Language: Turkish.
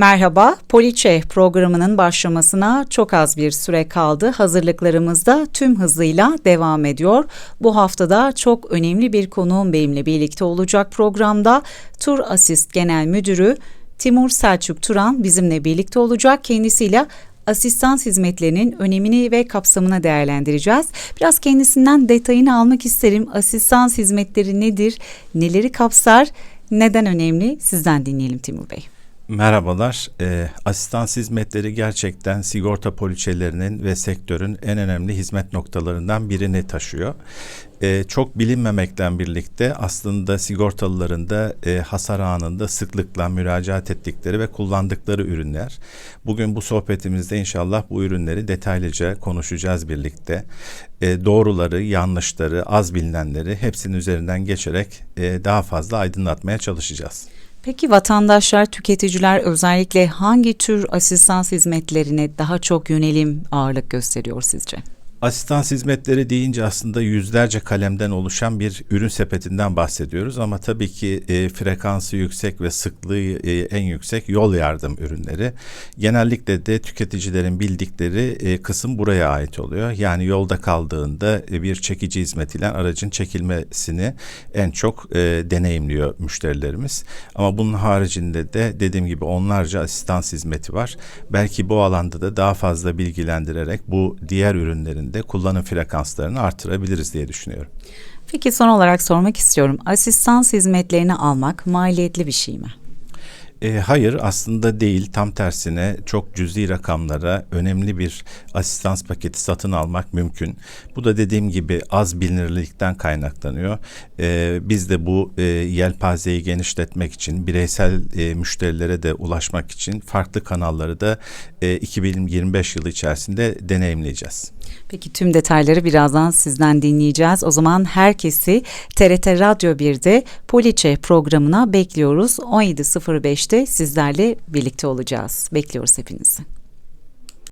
Merhaba, Poliçe programının başlamasına çok az bir süre kaldı. Hazırlıklarımız da tüm hızıyla devam ediyor. Bu haftada çok önemli bir konuğum benimle birlikte olacak programda. Tur Asist Genel Müdürü Timur Selçuk Turan bizimle birlikte olacak. Kendisiyle asistans hizmetlerinin önemini ve kapsamını değerlendireceğiz. Biraz kendisinden detayını almak isterim. Asistans hizmetleri nedir? Neleri kapsar? Neden önemli? Sizden dinleyelim Timur Bey. Merhabalar. E, asistans hizmetleri gerçekten sigorta poliçelerinin ve sektörün en önemli hizmet noktalarından birini taşıyor. E, çok bilinmemekten birlikte aslında sigortalıların da e, hasar anında sıklıkla müracaat ettikleri ve kullandıkları ürünler. Bugün bu sohbetimizde inşallah bu ürünleri detaylıca konuşacağız birlikte. E, doğruları, yanlışları, az bilinenleri hepsinin üzerinden geçerek e, daha fazla aydınlatmaya çalışacağız. Peki vatandaşlar, tüketiciler özellikle hangi tür asistans hizmetlerine daha çok yönelim ağırlık gösteriyor sizce? Asistans hizmetleri deyince aslında yüzlerce kalemden oluşan bir ürün sepetinden bahsediyoruz ama tabii ki e, frekansı yüksek ve sıklığı e, en yüksek yol yardım ürünleri. Genellikle de tüketicilerin bildikleri e, kısım buraya ait oluyor. Yani yolda kaldığında e, bir çekici hizmet ile aracın çekilmesini en çok e, deneyimliyor müşterilerimiz. Ama bunun haricinde de dediğim gibi onlarca asistans hizmeti var. Belki bu alanda da daha fazla bilgilendirerek bu diğer ürünlerin de kullanım frekanslarını artırabiliriz diye düşünüyorum. Peki son olarak sormak istiyorum. Asistans hizmetlerini almak maliyetli bir şey mi? E, hayır aslında değil tam tersine çok cüzi rakamlara önemli bir asistans paketi satın almak mümkün. Bu da dediğim gibi az bilinirlikten kaynaklanıyor. E, biz de bu e, yelpazeyi genişletmek için bireysel e, müşterilere de ulaşmak için farklı kanalları da e, 2025 yılı içerisinde deneyimleyeceğiz. Peki tüm detayları birazdan sizden dinleyeceğiz. O zaman herkesi TRT Radyo 1'de Poliçe programına bekliyoruz. 17.05'te sizlerle birlikte olacağız. Bekliyoruz hepinizi.